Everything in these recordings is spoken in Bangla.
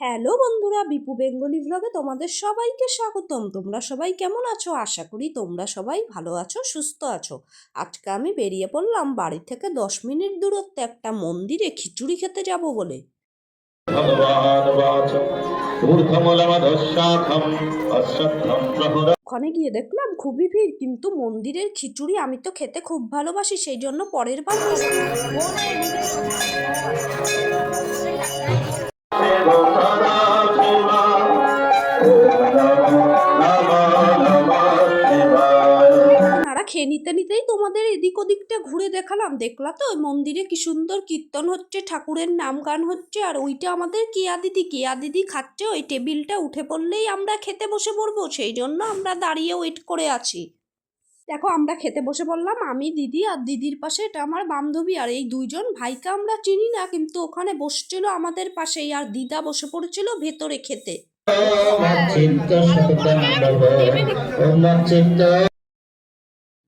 হ্যালো বন্ধুরা বিপু বেঙ্গলি ব্লগে তোমাদের সবাইকে স্বাগতম। তোমরা সবাই কেমন আছো? আশা করি তোমরা সবাই ভালো আছো সুস্থ আছো। আজকে আমি বেরিয়ে পড়লাম বাড়ি থেকে দশ মিনিট দূরত্বে একটা মন্দিরে খিচুড়ি খেতে যাব বলে। ওখানে গিয়ে দেখলাম খুবই ভিড় কিন্তু মন্দিরের খিচুড়ি আমি তো খেতে খুব ভালোবাসি সেই জন্য পরের বার খেয়ে নিতে নিতেই তোমাদের এদিক ওদিকটা ঘুরে দেখালাম। দেখলা তো, ওই মন্দিরে কি সুন্দর কীর্তন হচ্ছে, ঠাকুরের নাম গান হচ্ছে, আর ওইটা আমাদের কেয়া দিদি কেয়া দিদি খাচ্ছে, ওই টেবিলটা উঠে পড়লেই আমরা খেতে বসে পড়ব, সেই জন্য আমরা দাঁড়িয়ে ওয়েট করে আছি। দেখো আমরা খেতে বসে পড়লাম, আমি, দিদি আর দিদির পাশে এটা আমার বান্ধবী আর এই দুইজন। ভাইকে আমরা চিনি না, কিন্তু ওখানে বসছিল আমাদের পাশেই আর দিদা বসে পড়েছিল ভেতরে খেতে।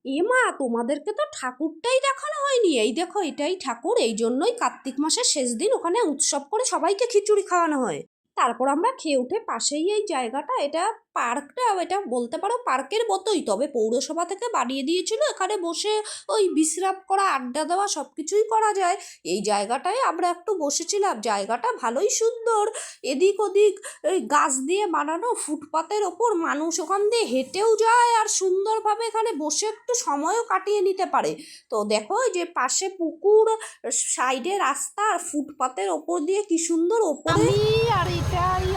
এ মা, তোমাদেরকে তো ঠাকুরটাই দেখানো হয়নি। এই দেখো, এটাই ঠাকুর, এই জন্যই কার্তিক মাসের শেষ দিন ওখানে উৎসব করে সবাইকে খিচুড়ি খাওয়ানো হয়। তারপর আমরা খেয়ে উঠে পাশেই এই জায়গাটা, এটা পার্কটা, এটা বলতে পারো পার্কের মতোই। তবে পৌরসভা থেকে বানিয়ে দিয়েছিল, এখানে বসে ওই বিশ্রাম করা, আড্ডা দেওয়া সব কিছুই করা যায়। এই জায়গাটায় আমরা একটু বসেছিলাম, জায়গাটা ভালোই সুন্দর। এদিক ওদিক এই গাছ দিয়ে বানানো ফুটপাতের ওপর মানুষ ওখান দিয়ে হেঁটেও যায় আর সুন্দরভাবে এখানে বসে একটু সময়ও কাটিয়ে নিতে পারে। তো দেখো যে পাশে পুকুর, সাইডে রাস্তা আর ফুটপাতের ওপর দিয়ে কি সুন্দর, ওপরে আর এটাই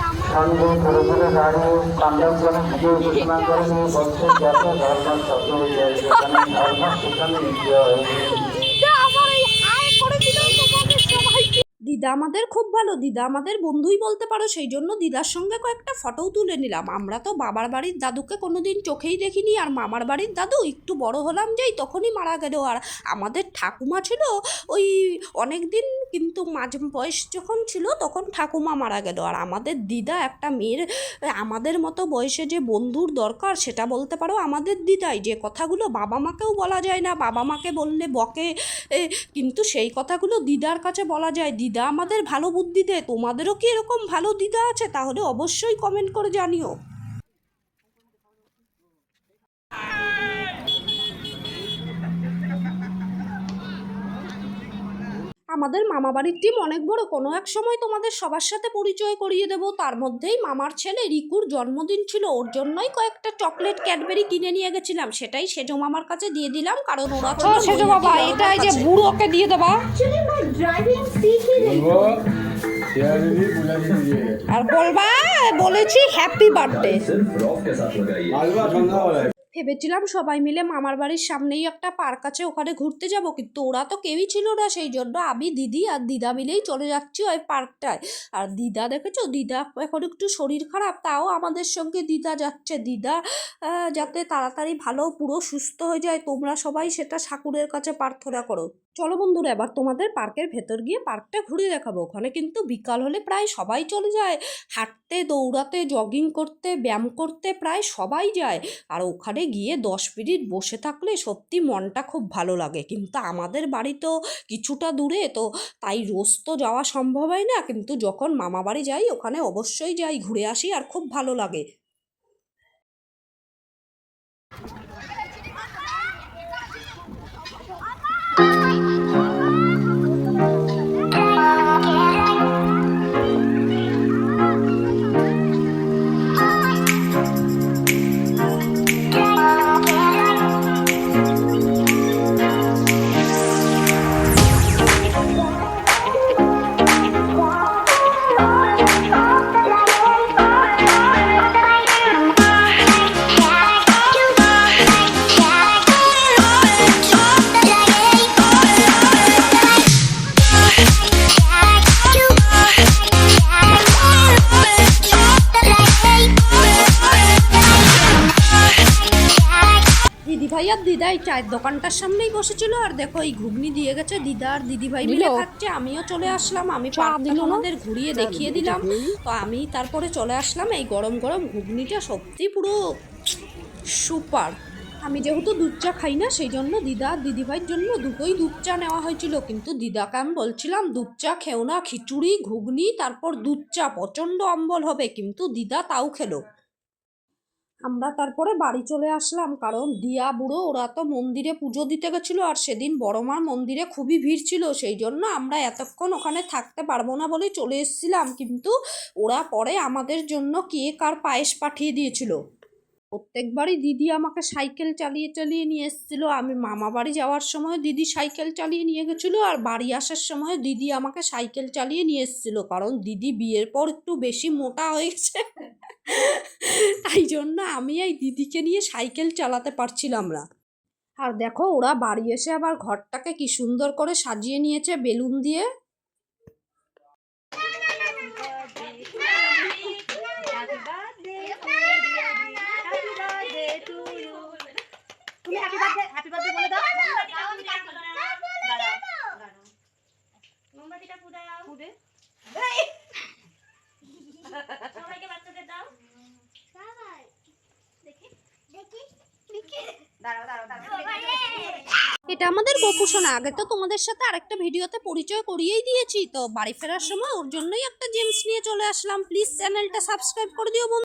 দিদা আমাদের খুব ভালো। দিদা আমাদের বন্ধুই বলতে পারো, সেই জন্য দিদার সঙ্গে কয়েকটা ফটোও তুলে নিলাম। আমরা তো বাবার বাড়ির দাদুকে কোনোদিন চোখেই দেখিনি, আর মামার বাড়ির দাদু একটু বড় হলাম যেই তখনই মারা গেল। আর আমাদের ঠাকুমা ছিল ওই অনেক দিন কিন্তু মাঝ বয়স যখন ছিল, তখন ঠাকুমা মারা গেল। আর আমাদের দিদা একটা মেয়ের, আমাদের মতো বয়সে যে বন্ধুর দরকার, সেটা বলতে পারো আমাদের দিদাই। যে কথাগুলো বাবা মাকেও বলা যায় না, বাবা মাকে বললে বকে কিন্তু সেই কথাগুলো দিদার কাছে বলা যায়। দিদা আমাদের ভালো বুদ্ধি দেয়, তোমাদেরও কি এরকম ভালো দিদা আছে? তাহলে অবশ্যই কমেন্ট করে জানিও। আমাদের মামা বাড়ির টিম অনেক বড়। কোনো এক সময় তোমাদের সবার সাথে পরিচয় করিয়ে দেবো। তার মধ্যেই মামার ছেলে রিকুর জন্মদিন ছিল। ওর জন্যই কয়েকটা চকলেট ক্যাডবেরি কিনে নিয়ে গেছিলাম। সেটাই সেজো মামার কাছে দিয়ে দিলাম। কারণ ওরা ছিল সেজো বাবা এটাই যে বুড়োকে দিয়ে দেবা। আর বলবা বলেছি হ্যাপি বার্থডে ভেবেছিলাম সবাই মিলে মামার বাড়ির সামনেই একটা পার্ক আছে, ওখানে ঘুরতে যাব। কিন্তু ওরা তো কেউই ছিল না, সেই জন্য আমি, দিদি আর দিদা মিলেই চলে যাচ্ছি ওই পার্কটায়। আর দিদা দেখেছ? দিদা এখন একটু শরীর খারাপ, তাও আমাদের সঙ্গে দিদা যাচ্ছে। দিদা যাতে তাড়াতাড়ি ভালো, পুরো সুস্থ হয়ে যায়, তোমরা সবাই সেটা ঠাকুরের কাছে প্রার্থনা করো। চলো বন্ধুরা, এবার তোমাদের পার্কের ভেতর গিয়ে পার্কটা ঘুরে দেখাবো। ওখানে কিন্তু বিকাল হলে প্রায় সবাই চলে যায়। হাঁটতে, দৌড়াতে, জগিং করতে, ব্যায়াম করতে প্রায় সবাই যায়। আর ওখানে গিয়ে দশ মিনিট বসে থাকলে সত্যি মনটা খুব ভালো লাগে। কিন্তু আমাদের বাড়ি তো কিছুটা দূরে, তো তাই রোজ তো যাওয়া সম্ভব হয় না। কিন্তু যখন মামা বাড়ি যাই, ওখানে অবশ্যই যাই, ঘুরে আসি আর খুব ভালো লাগে। চায়ের দোকানটার সামনেই বসেছিল আর দেখো এই ঘুগনি দিয়ে গেছে দিদা আর দিদি ভাই মিলে খাচ্ছে আমিও চলে আসলাম আমি তোমাদের ঘুরিয়ে দেখিয়ে দিলাম। তো আমি তারপরে চলে আসলাম এই গরম গরম ঘুগনিটা সত্যি পুরো সুপার। আমি যেহেতু দুধ চা খাই না সেই জন্য দিদা আর দিদিভাইয়ের জন্য দুটোই দুধ চা নেওয়া হয়েছিল কিন্তু দিদাকে আমি বলছিলাম দুধ চা খেও না খিচুড়ি ঘুগনি তারপর দুধ চা প্রচণ্ড অম্বল হবে কিন্তু দিদা তাও খেলো। আমরা তারপরে বাড়ি চলে আসলাম, কারণ দিয়া বুড়ো ওরা তো মন্দিরে পুজো দিতে গেছিল আর সেদিন বড়মার মন্দিরে খুবই ভিড় ছিল, সেই জন্য আমরা এতক্ষণ ওখানে থাকতে পারব না বলে চলে এসেছিলাম, কিন্তু ওরা পরে আমাদের জন্য কেক আর পায়েস পাঠিয়ে দিয়েছিল। প্রত্যেকবারই দিদি আমাকে সাইকেল চালিয়ে চালিয়ে নিয়ে এসেছিল, আমি মামা বাড়ি যাওয়ার সময় দিদি সাইকেল চালিয়ে নিয়ে গেছিল আর বাড়ি আসার সময় দিদি আমাকে সাইকেল চালিয়ে নিয়ে এসেছিল, কারণ দিদি বিয়ের পর একটু বেশি মোটা হয়ে গেছে তাই জন্য আমি এই দিদিকে নিয়ে সাইকেল চালাতে পারছিলাম না। আর দেখো ওরা বাড়ি এসে আবার ঘরটাকে কি সুন্দর করে সাজিয়ে নিয়েছে বেলুন দিয়ে। তুমি হ্যাপি বার্থডে হ্যাপি বার্থডে বলে দাও মোমবাতিটা ফুটাও ফুটে সবাইকে বাচ্চাদের দাও দেখি দেখি দেখি দাঁড়াও দাঁড়াও দাঁড়াও এটা আমাদের গোপুসোনা। আগে তো তোমাদের সাথে আরেকটা ভিডিওতে পরিচয় করিয়েই দিয়েছি। তো বাড়ি ফেরার সময় ওর জন্যই একটা জেমস নিয়ে চলে আসলাম। প্লিজ চ্যানেলটা সাবস্ক্রাইব করে দিও বন্ধু।